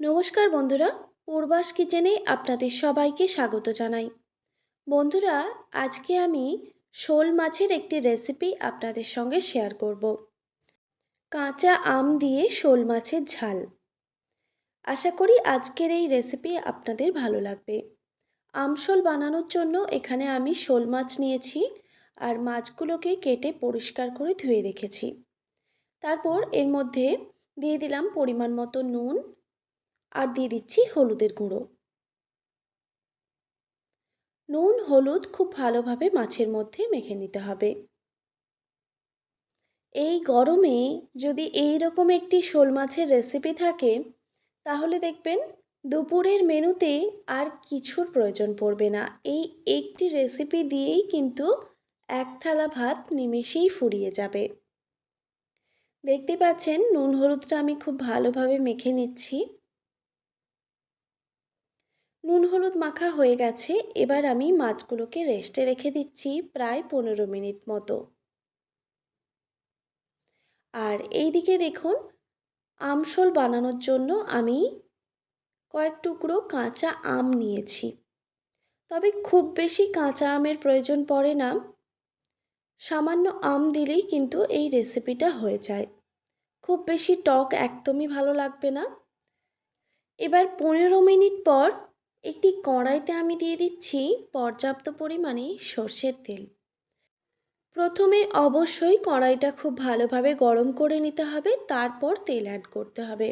নমস্কার বন্ধুরা, পূর্বাস কিচেনে আপনাদের সবাইকে স্বাগত জানাই। বন্ধুরা, আজকে আমি শোল মাছের একটি রেসিপি আপনাদের সঙ্গে শেয়ার করব। কাঁচা আম দিয়ে শোল মাছের ঝাল। আশা করি আজকের এই রেসিপি আপনাদের ভালো লাগবে। আমশোল বানানোর জন্য এখানে আমি শোল মাছ নিয়েছি আর মাছগুলোকে কেটে পরিষ্কার করে ধুয়ে রেখেছি। তারপর এর মধ্যে দিয়ে দিলাম পরিমাণ মতো নুন আর দিয়ে দিচ্ছি হলুদের গুঁড়ো। নুন, হলুদ খুব ভালোভাবে মাছের মধ্যে মেখে নিতে হবে। এই গরমে যদি এই রকম একটি শোল মাছের রেসিপি থাকে, তাহলে দেখবেন দুপুরের মেনুতে আর কিছুর প্রয়োজন পড়বে না। এই একটি রেসিপি দিয়েই কিন্তু এক থালা ভাত নিমেষেই ফুরিয়ে যাবে। দেখতে পাচ্ছেন নুন, হলুদটা আমি খুব ভালোভাবে মেখে নিচ্ছি। নুন হলুদ মাখা হয়ে গেছে, এবার আমি মাছগুলোকে রেস্টে রেখে দিচ্ছি প্রায় পনেরো মিনিট মতো। আর এই দিকে দেখুন, আমশোল বানানোর জন্য আমি কয়েক টুকরো কাঁচা আম নিয়েছি। তবে খুব বেশি কাঁচা আমের প্রয়োজন পড়ে না। সামান্য আম দিলেই কিন্তু এই রেসিপিটা হয়ে যায়। খুব বেশি টক একদমই ভালো লাগবে না। এবার পনেরো মিনিট পর একটি কড়াইতে আমি দিয়ে দিচ্ছি পর্যাপ্ত পরিমাণে সর্ষের তেল। প্রথমে অবশ্যই কড়াইটা খুব ভালোভাবে গরম করে নিতে হবে, তারপর তেল অ্যাড করতে হবে।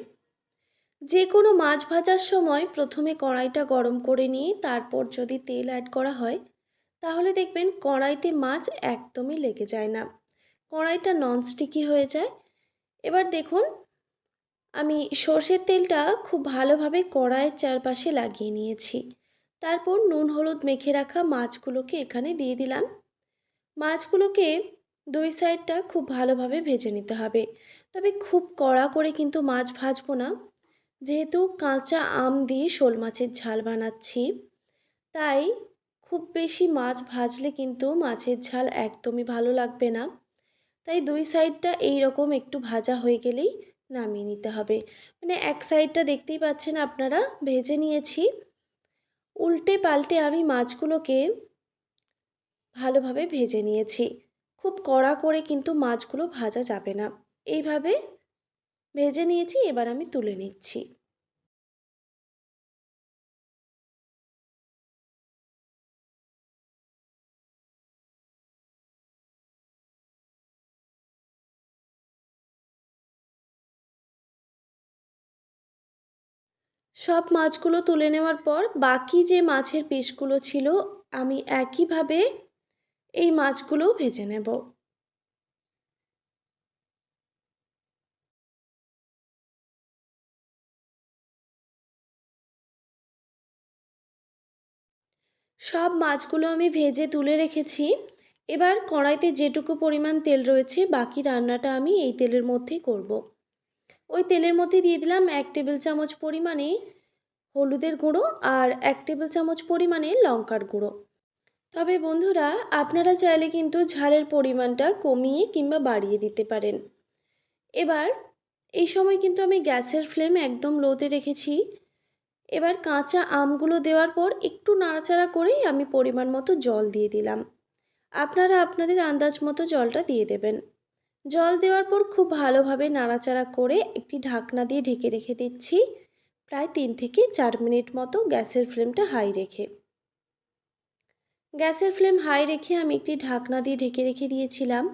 যে কোনো মাছ ভাজার সময় প্রথমে কড়াইটা গরম করে নিয়ে তারপর যদি তেল অ্যাড করা হয়, তাহলে দেখবেন কড়াইতে মাছ একদমই লেগে যায় না। কড়াইটা ননস্টিকি হয়ে যায়। এবার দেখুন আমি সর্ষের তেলটা খুব ভালোভাবে কড়াইয়ের চারপাশে লাগিয়ে নিয়েছি। তারপর নুন হলুদ মেখে রাখা মাছগুলোকে এখানে দিয়ে দিলাম। মাছগুলোকে দুই সাইডটা খুব ভালোভাবে ভেজে নিতে হবে। তবে খুব কড়া করে কিন্তু মাছ ভাজবো না। যেহেতু কাঁচা আম দিয়ে শোল মাছের ঝাল বানাচ্ছি, তাই খুব বেশি মাছ ভাজলে কিন্তু মাছের ঝাল একদমই ভালো লাগবে না। তাই দুই সাইডটা এই রকম একটু ভাজা হয়ে গেলেই নামিয়ে নিতে হবে। মানে এক সাইডটা দেখতেই পাচ্ছেন আপনারা, ভেজে নিয়েছি। উল্টে পাল্টে আমি মাছগুলোকে ভালোভাবে ভেজে নিয়েছি। খুব কড়া করে কিন্তু মাছগুলো ভাজা যাবে না। এইভাবে ভেজে নিয়েছি, এবার আমি তুলে নিচ্ছি। সব মাছগুলো তুলে নেওয়ার পর বাকি যে মাছের পিসগুলো ছিল, আমি একইভাবে এই মাছগুলোও ভেজে নেব সব মাছগুলো আমি ভেজে তুলে রেখেছি এবার কড়াইতে যেটুকু পরিমাণ তেল রয়েছে, বাকি রান্নাটা আমি এই তেলের মধ্যেই করব। ওই তেলের মধ্যে দিয়ে দিলাম এক টেবিল চামচ পরিমাণে হলুদের গুঁড়ো আর এক টেবিল চামচ পরিমাণে লঙ্কার গুঁড়ো। তবে বন্ধুরা, আপনারা চাইলে কিন্তু ঝালের পরিমাণটা কমিয়ে কিংবা বাড়িয়ে দিতে পারেন। এবার, এই সময় কিন্তু আমি গ্যাসের ফ্লেম একদম লোতে রেখেছি। এবার কাঁচা আমগুলো দেওয়ার পর একটু নাড়াচাড়া করেই আমি পরিমাণ মতো জল দিয়ে দিলাম। আপনারা আপনাদের আন্দাজ মতো জলটা দিয়ে দেবেন। জল দেওয়ার পর খুব ভালোভাবে নাড়াচাড়া করে একটি ঢাকনা দিয়ে ঢেকে রেখে দিচ্ছি। প্রায় তিন থেকে চার মিনিট মতো গ্যাসের ফ্লেমটা হাই রেখে। গ্যাসের ফ্লেম হাই রেখে আমি একটি ঢাকনা দিয়ে ঢেকে রেখে দিয়েছিলাম।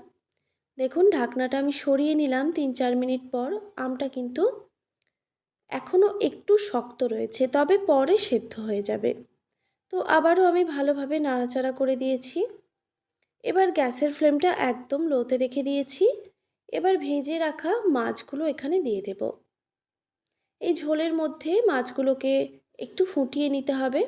দেখুন, ঢাকনাটা আমি সরিয়ে নিলাম তিন চার মিনিট পর। আমটা কিন্তু এখনও একটু শক্ত রয়েছে, তবে পরে সেদ্ধ হয়ে যাবে। তো আবারও আমি ভালোভাবে নাড়াচাড়া করে দিয়েছি। এবার গ্যাসের ফ্লেমটা একদম লোতে রেখে দিয়েছি। এবার ভেজে রাখা মাছগুলো এখানে দিয়ে দেব। এই ঝোলের মধ্যে মাছগুলোকে একটু ফুটিয়ে নিতে হবে।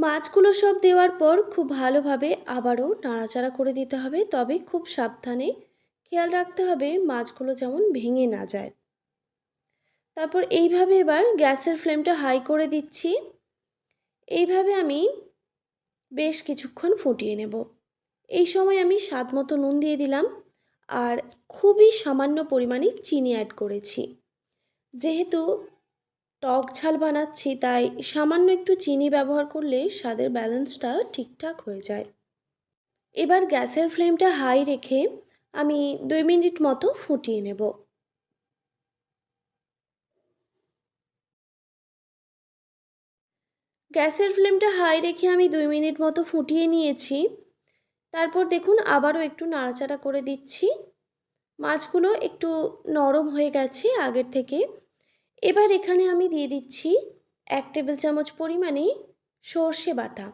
মাছগুলো সব দেওয়ার পর খুব ভালোভাবে আবারও নাড়াচাড়া করে দিতে হবে, তবে খুব সাবধানে খেয়াল রাখতে হবে মাছগুলো যেমন ভেঙে না যায়। তারপর এইভাবে এবার গ্যাসের ফ্লেমটা হাই করে দিচ্ছি। এইভাবে আমি বেশ কিছুক্ষণ ফুটিয়ে নেব। এই সময় আমি স্বাদ মতো নুন দিয়ে দিলাম আর খুবই সামান্য পরিমাণে চিনি অ্যাড করেছি। যেহেতু টক ঝাল বানাচ্ছি, তাই সামান্য একটু চিনি ব্যবহার করলে স্বাদের ব্যালেন্সটা ঠিকঠাক হয়ে যায়। এবার গ্যাসের ফ্লেমটা হাই রেখে আমি দুই মিনিট মতো ফুটিয়ে নেব। গ্যাসের ফ্লেমটা হাই রেখে আমি দুই মিনিট মতো ফুটিয়ে নিয়েছি। তারপর দেখুন আবারও একটু নাড়াচাড়া করে দিচ্ছি। মাছগুলো একটু নরম হয়ে গেছে আগের থেকে। এবার এখানে আমি দিয়ে দিচ্ছি এক টেবিল চামচ পরিমাণে সর্ষে বাটা।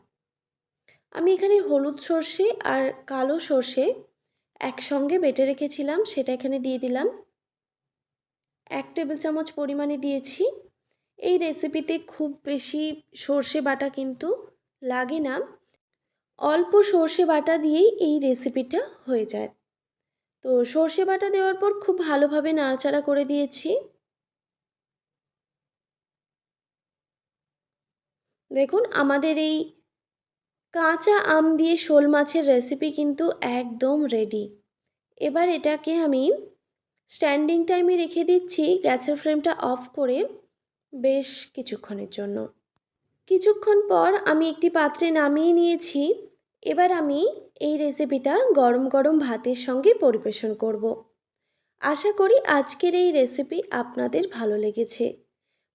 আমি এখানে হলুদ সর্ষে আর কালো সর্ষে একসঙ্গে বেটে রেখেছিলাম, সেটা এখানে দিয়ে দিলাম। এক টেবিল চামচ পরিমাণে দিয়েছি। এই রেসিপিতে খুব বেশি সর্ষে বাটা কিন্তু লাগে না। অল্প সর্ষে বাটা দিয়েই এই রেসিপিটা হয়ে যায়। তো সর্ষে বাটা দেওয়ার পর খুব ভালোভাবে নাড়াচাড়া করে দিয়েছি। দেখুন, আমাদের এই কাঁচা আম দিয়ে শোল মাছের রেসিপি কিন্তু একদম রেডি এবার এটাকে আমি স্ট্যান্ডিং টাইমে রেখে দিচ্ছি, গ্যাসের ফ্লেমটা অফ করে বেশ কিছুক্ষণের জন্য। কিছুক্ষণ পর আমি একটি পাত্রে নামিয়ে নিয়েছি, এবার আমি এই রেসিপিটা গরম গরম ভাতের সঙ্গে পরিবেশন করব। আশা করি আজকের এই রেসিপি আপনাদের ভালো লেগেছে।